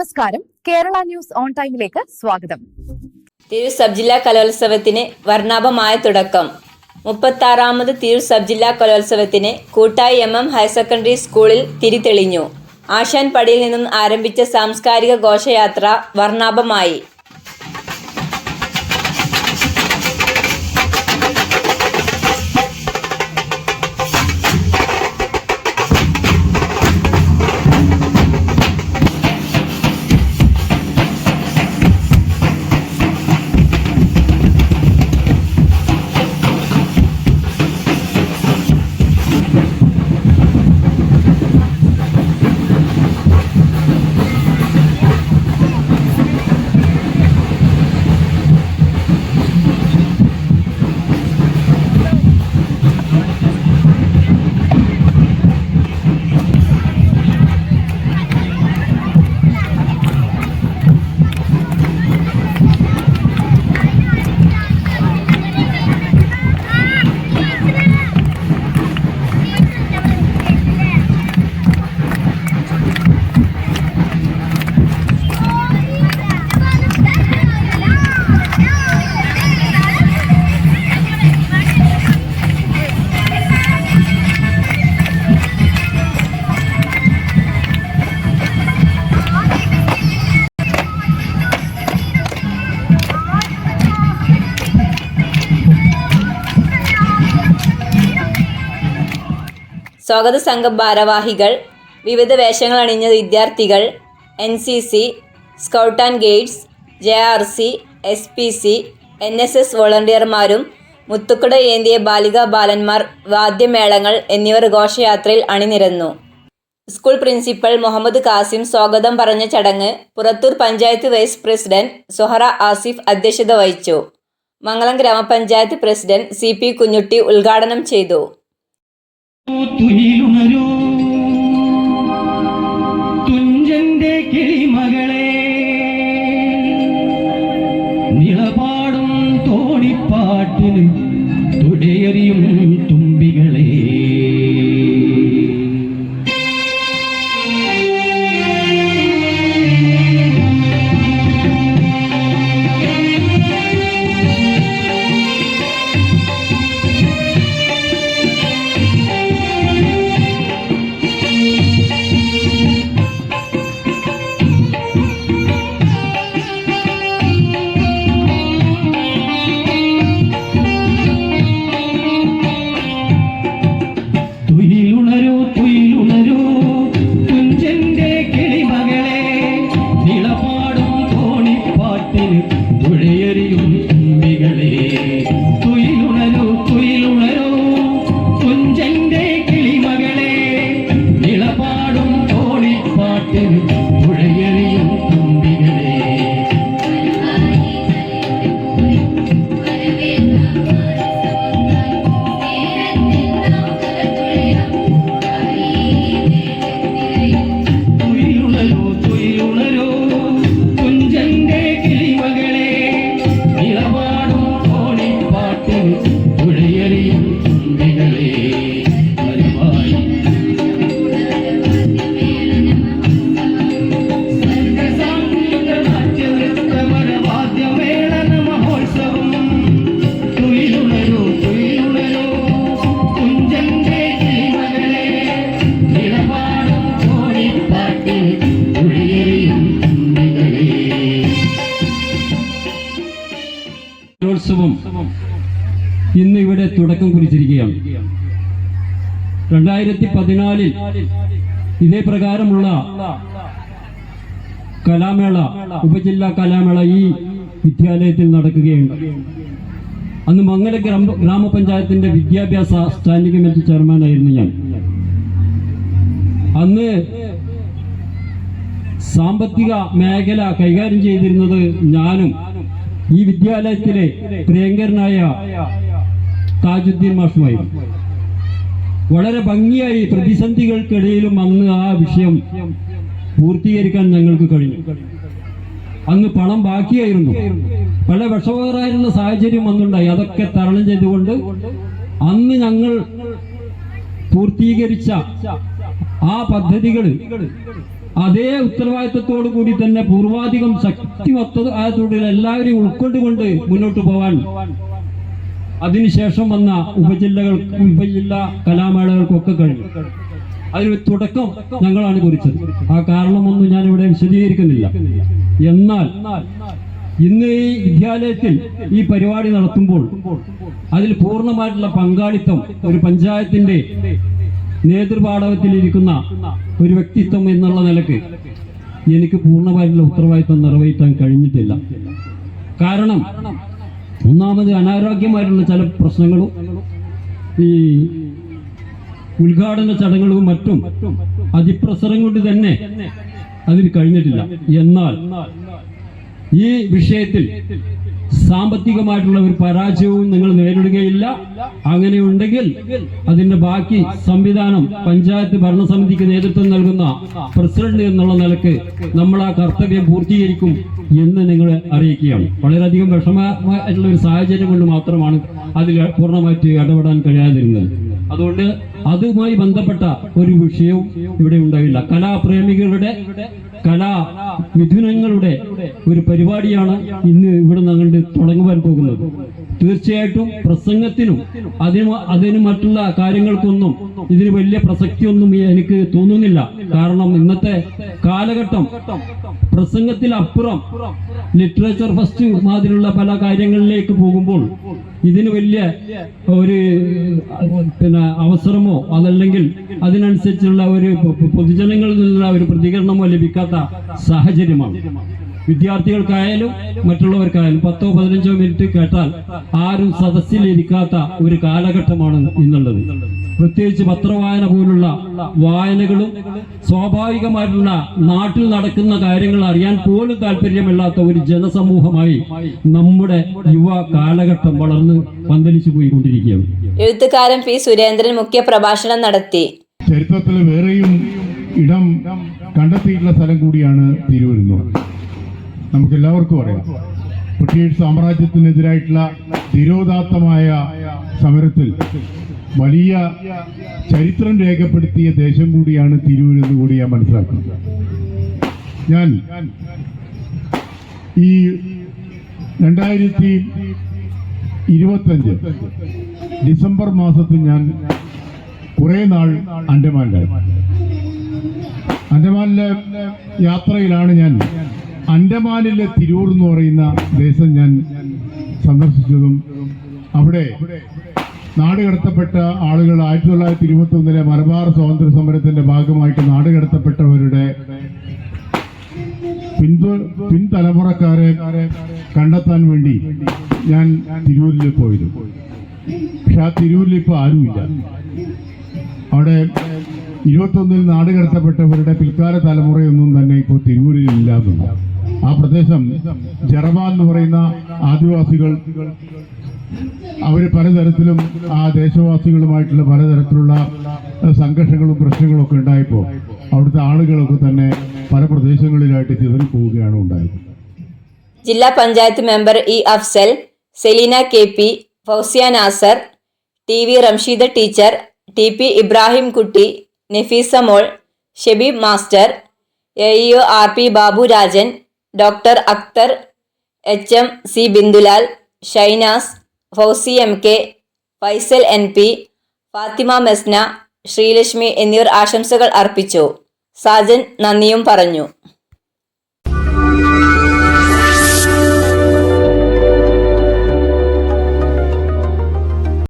നമസ്കാരം. Kerala news on ടൈമിലേക്ക് സ്വാഗതം. തിരൂർ സബ് ജില്ലാ കലോത്സവത്തിന് വർണാഭമായ തുടക്കം. മുപ്പത്തി ആറാമത് തിരൂർ സബ് ജില്ലാ കലോത്സവത്തിന് കൂട്ടായി എം എം ഹയർ സെക്കൻഡറി സ്കൂളിൽ തിരിതെളിഞ്ഞു. ആശാൻ പടിയിൽ നിന്നും ആരംഭിച്ച സാംസ്കാരിക ഘോഷയാത്ര വർണാഭമായി. സ്വാഗത സംഘം ഭാരവാഹികൾ വിവിധ വേഷങ്ങൾ അണിഞ്ഞ വിദ്യാർത്ഥികൾ N C C scout and guides J R C S P C N S S വോളണ്ടിയർമാരും മുത്തുക്കുട ഏന്തിയ ബാലികാ ബാലന്മാർ വാദ്യമേളങ്ങൾ എന്നിവർ ഘോഷയാത്രയിൽ അണിനിരന്നു. സ്കൂൾ പ്രിൻസിപ്പൽ മുഹമ്മദ് കാസിം സ്വാഗതം പറഞ്ഞ ചടങ്ങ് പുറത്തൂർ പഞ്ചായത്ത് വൈസ് പ്രസിഡന്റ് സൊഹറ ആസിഫ് അധ്യക്ഷത വഹിച്ചു. മംഗളം ഗ്രാമപഞ്ചായത്ത് പ്രസിഡന്റ് സി പി കുഞ്ഞുട്ടി ഉദ്ഘാടനം ചെയ്തു. തുയിലുണരൂ തുഞ്ചന്റെ കിളിമകളെ തുടക്കം കുറിച്ചിരിക്കുകയാണ്. രണ്ടായിരത്തി പതിനാലിൽ ഇതേ പ്രകാരമുള്ള കലാമേള ഉപജില്ലാ കലാമേള ഈ വിദ്യാലയത്തിൽ നടക്കുകയുണ്ട് അന്ന് മംഗല ഗ്രാമ ഗ്രാമപഞ്ചായത്തിന്റെ വിദ്യാഭ്യാസ സ്റ്റാൻഡിംഗ് കമ്മിറ്റി ചെയർമാനായിരുന്നു ഞാൻ. അന്ന് സാമ്പത്തിക മേഖല കൈകാര്യം ചെയ്തിരുന്നത് ഞാനും ഈ വിദ്യാലയത്തിലെ പ്രിയങ്കരനായ താജുദ്ദീൻ മാഷുമായി വളരെ ഭംഗിയായി പ്രതിസന്ധികൾക്കിടയിലും അന്ന് ആ വിഷയം പൂർത്തീകരിക്കാൻ ഞങ്ങൾക്ക് കഴിഞ്ഞു. അന്ന് പണം ബാക്കിയായിരുന്നു. പല വിഷമകരായിരുന്ന സാഹചര്യം വന്നുണ്ടായി അതൊക്കെ തരണം ചെയ്തുകൊണ്ട് അന്ന് ഞങ്ങൾ പൂർത്തീകരിച്ച ആ പദ്ധതികൾ അതേ ഉത്തരവാദിത്തത്തോടു കൂടി തന്നെ പൂർവാധികം ശക്തിമത്തത്തോടെ എല്ലാവരെയും ഉൾക്കൊണ്ടുകൊണ്ട് മുന്നോട്ട് പോവാൻ അതിനുശേഷം വന്ന ഉപജില്ലകൾ ഉപജില്ലാ കലാമേളകൾക്കൊക്കെ കഴിഞ്ഞു. അതിന് തുടക്കം ഞങ്ങളാണ് കുറിച്ചത് ആ കാരണമൊന്നും ഞാൻ ഇവിടെ വിശദീകരിക്കുന്നില്ല. എന്നാൽ ഇന്ന് ഈ വിദ്യാലയത്തിൽ ഈ പരിപാടി നടത്തുമ്പോൾ അതിൽ പൂർണമായിട്ടുള്ള പങ്കാളിത്തം ഒരു പഞ്ചായത്തിന്റെ നേതൃപാടവത്തിലിരിക്കുന്ന ഒരു വ്യക്തിത്വം എന്നുള്ള നിലയ്ക്ക് എനിക്ക് പൂർണമായിട്ടുള്ള ഉത്തരവാദിത്വം നിറവേറ്റാൻ കഴിഞ്ഞിട്ടില്ല. കാരണം ഒന്നാമത് അനാരോഗ്യമായിട്ടുള്ള ചില പ്രശ്നങ്ങളും ഈ ഉദ്ഘാടന ചടങ്ങുകളും മറ്റും അതിപ്രസരം കൊണ്ട് തന്നെ അതിന് കഴിഞ്ഞിട്ടില്ല. എന്നാൽ ഈ വിഷയത്തിൽ സാമ്പത്തികമായിട്ടുള്ള ഒരു പരാജയവും നിങ്ങൾ നേരിടുകയില്ല. അങ്ങനെ ഉണ്ടെങ്കിൽ അതിന്റെ ബാക്കി സംവിധാനം പഞ്ചായത്ത് ഭരണസമിതിക്ക് നേതൃത്വം നൽകുന്ന പ്രസിഡന്റ് എന്നുള്ള നിലയ്ക്ക് നമ്മൾ ആ കർത്തവ്യം പൂർത്തീകരിക്കും എന്ന് നിങ്ങളെ അറിയിക്കുകയാണ്. വളരെയധികം വിഷമമായിട്ടുള്ള ഒരു സാഹചര്യം കൊണ്ട് മാത്രമാണ് അതിൽ പൂർണമായിട്ട് ഇടപെടാൻ കഴിയാതിരുന്നത്. അതുകൊണ്ട് അതുമായി ബന്ധപ്പെട്ട ഒരു വിഷയവും ഇവിടെ ഉണ്ടായില്ല. കലാപ്രേമികളുടെ കലാ മിഥുനങ്ങളുടെ ഒരു പരിപാടിയാണ് ഇന്ന് ഇവിടെ നിന്നുകൊണ്ട് തുടങ്ങുവാൻ പോകുന്നത്. തീർച്ചയായിട്ടും പ്രസംഗത്തിനും അതിന് അതിന് മറ്റുള്ള കാര്യങ്ങൾക്കൊന്നും ഇതിന് വലിയ പ്രസക്തിയൊന്നും എനിക്ക് തോന്നുന്നില്ല. കാരണം ഇന്നത്തെ കാലഘട്ടം പ്രസംഗത്തിൽ അപ്പുറം ലിറ്ററേച്ചർ ഫസ്റ്റ് മാതിരിയുള്ള പല കാര്യങ്ങളിലേക്ക് പോകുമ്പോൾ ഇതിന് വലിയ ഒരു പിന്നെ അവസരമോ അതല്ലെങ്കിൽ അതിനനുസരിച്ചുള്ള ഒരു പൊതുജനങ്ങളിൽ നിന്നുള്ള ഒരു പ്രതികരണമോ ലഭിക്കാത്ത സാഹചര്യമാണ്. വിദ്യാർത്ഥികൾക്കായാലും മറ്റുള്ളവർക്കായാലും പത്തോ പതിനഞ്ചോ മിനിറ്റ് കേട്ടാൽ ആരും സദസ്സിലിരിക്കാത്ത ഒരു കാലഘട്ടമാണ് ഇന്നുള്ളത്. പ്രത്യേകിച്ച് പത്രവായന പോലുള്ള വായനകളും സ്വാഭാവികമായിട്ടുള്ള നാട്ടിൽ നടക്കുന്ന കാര്യങ്ങൾ അറിയാൻ പോലും താല്പര്യമില്ലാത്ത ഒരു ജനസമൂഹമായി നമ്മുടെ യുവ കാലഘട്ടം വളർന്ന് പന്തലിച്ചു പോയിക്കൊണ്ടിരിക്കുകയാണ്. എഴുത്തുകാരൻ പി. സുരേന്ദ്രൻ മുഖ്യ പ്രഭാഷണം നടത്തി. ചരിത്രത്തിൽ വേറെയും ഇടം കണ്ടെത്തിയിട്ടുള്ള സ്ഥലം കൂടിയാണ് തിരുവനന്തപുരം നമുക്ക് എല്ലാവർക്കും അറിയാം. ബ്രിട്ടീഷ് സാമ്രാജ്യത്തിനെതിരായിട്ടുള്ള ധിരോദാത്തമായ സമരത്തിൽ വലിയ ചരിത്രം രേഖപ്പെടുത്തിയ ദേശം കൂടിയാണ് തിരൂർ എന്ന് കൂടി ഞാൻ മനസ്സിലാക്കുന്നത്. ഞാൻ ഈ രണ്ടായിരത്തി ഇരുപത്തഞ്ച് ഡിസംബർ മാസത്തിൽ ഞാൻ കുറെ നാൾ അൻഡമാനിലായി അൻഡമാനിലെ യാത്രയിലാണ് ഞാൻ അൻഡമാനിലെ തിരൂർ എന്ന് പറയുന്ന ദേശം ഞാൻ സന്ദർശിച്ചതും അവിടെ നാടുകടത്തപ്പെട്ട ആളുകൾ ആയിരത്തി തൊള്ളായിരത്തി ഇരുപത്തി ഒന്നിലെ മലബാർ സ്വാതന്ത്ര്യ സമരത്തിന്റെ ഭാഗമായിട്ട് നാടുകടത്തപ്പെട്ടവരുടെ പിന്തു പിൻതലമുറക്കാരെ കണ്ടെത്താൻ വേണ്ടി ഞാൻ തിരൂരിൽ പോയിരുന്നു പക്ഷെ ആ തിരൂരിൽ ഇപ്പൊ ആരുമില്ല. അവിടെ ഇരുപത്തൊന്നിൽ നാട് കടത്തപ്പെട്ടവരുടെ പിൽക്കാല തലമുറയൊന്നും തന്നെ ഇപ്പോൾ തിരൂരിൽ ഇല്ലാതുണ്ട് ആ പ്രദേശം ജറവാൽ എന്ന് പറയുന്ന ആദിവാസികൾ അവർ പലതരത്തിലും ആ ദേശവാസികളുമായിട്ടുള്ള പലതരത്തിലുള്ള സംഘർഷങ്ങളും പ്രശ്നങ്ങളും ഒക്കെ ഉണ്ടായപ്പോൾ അവിടുത്തെ ആളുകളൊക്കെ തന്നെ പല പ്രദേശങ്ങളിലായിട്ട് ചിതറി പോവുകയാണ് ഉണ്ടായത്. ജില്ലാ panchayat member E Afsal Selina K P Fousiya Nasar T V Ramsheeda teacher T P Ibrahim Kutty Nafeesa Mol Shebeeb master A E O R P Baburajan doctor Akhtar H M C Bindulal Shainas Fousi M K Faisal N P Fathima Mesna Sreelakshmi എന്നിവർ ആശംസകൾ അർപ്പിച്ചു. സാജൻ നന്ദിയും പറഞ്ഞു.